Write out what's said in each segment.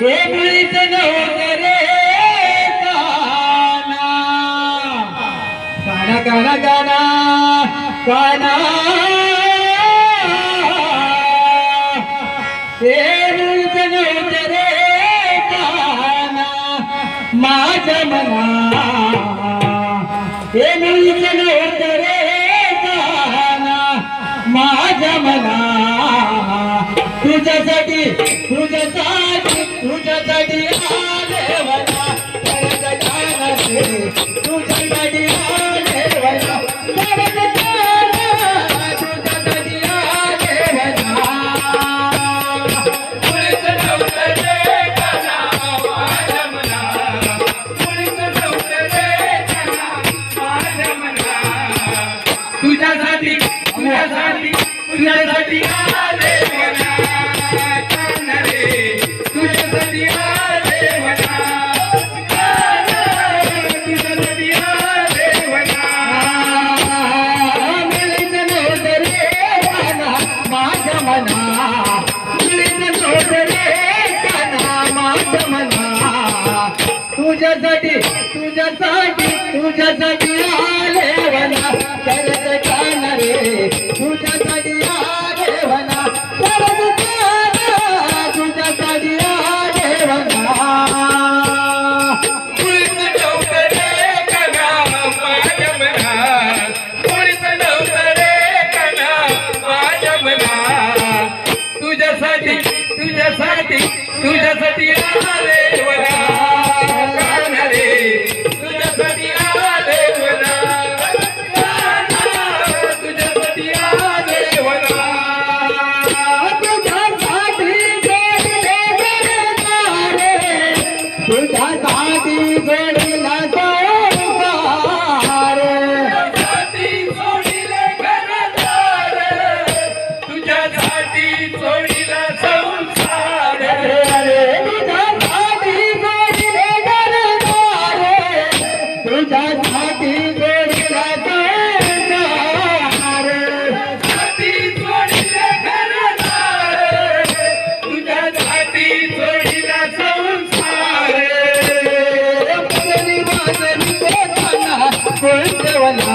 कोंबडीच नव्हतं रे काना. काना काना काना काना. कोंबडीच नव्हतं रे काना माझ्या मना. कोंबडीच नव्हतं रे काना माझ्या मना. तुझ्यासाठी तुझ्या it. ಮನ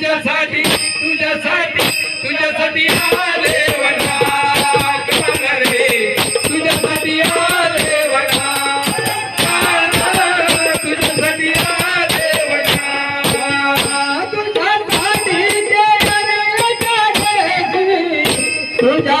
तुझ्यासाठी तुझ्यासाठी तुझ्यासाठी आले वडा रे. तुझ्यासाठी आले वडा तुझ्यासाठी आले वडा तुझ्यासाठी तुझ्या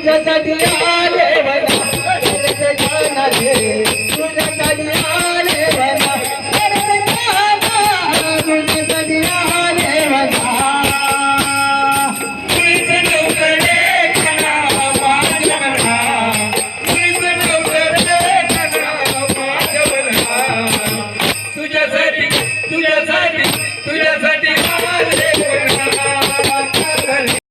तुझ्यासाठी आले